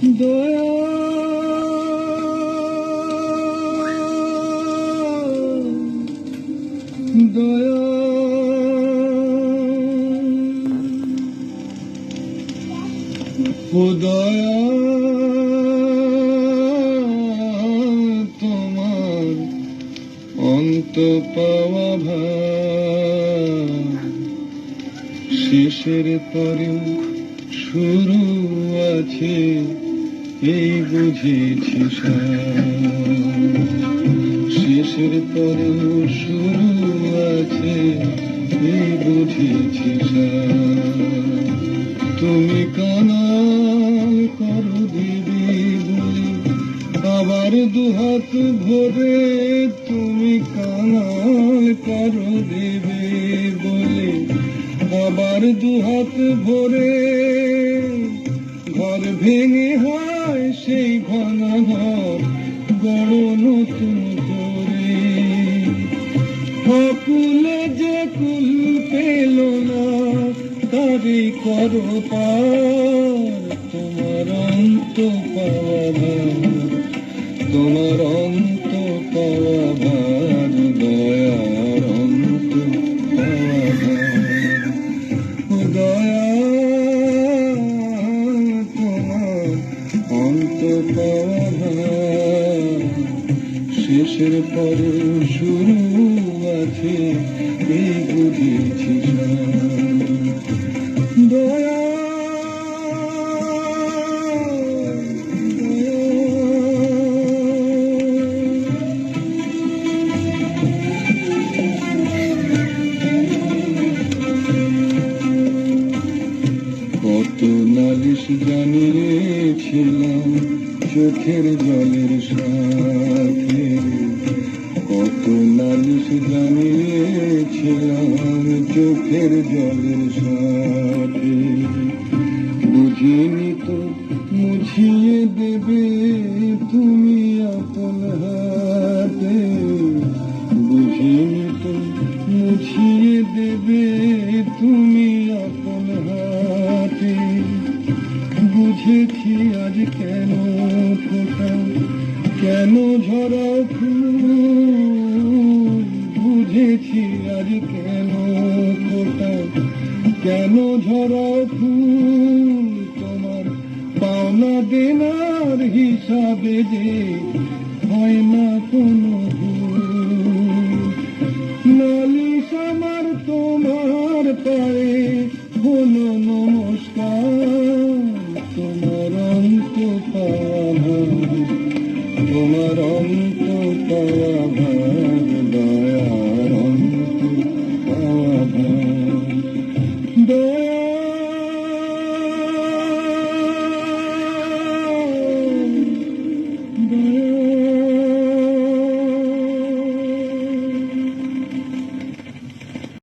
দয়া দয়া তোমার অন্ত পাওয়া শেষের পরেও শুরু আছে এই বুঝেছি। শেষের পরেও শুরু আছে, এই বুঝেছি। তুমি কানাল করো দিদি বলে, আবার দুহাত ভরে তুমি কানাল করো দেবে বলে, আবার দুহাত ভরে ঘর ভেঙে হয় সেই ঘন ঘর বড় নতুন করে। অকুলে যে কুল পেল না তারি করো তোমার অন্ত পাওয়া তোমার অন্ত পাওয়া শেষের পরে শুরু আছে এই বুঝেছি দয়া কত জানিয়েছিলাম চোখের জলের সাথে। কত নালিশ জানিয়েছিলাম চোখের জলের সাথে। বুঝিনি তো মুছিয়ে দেবে তুমি কেন ঝরাও ফুল? বুঝেছি আজ কেন ফোটাও কেন ঝরাও ফুল? তোমার পাওনা দেনার হিসাবে যে হয় না কোনো নালিশ আমার তোমার পায়ে হলো নমস্কার। তোমার অন্ত পাওয়া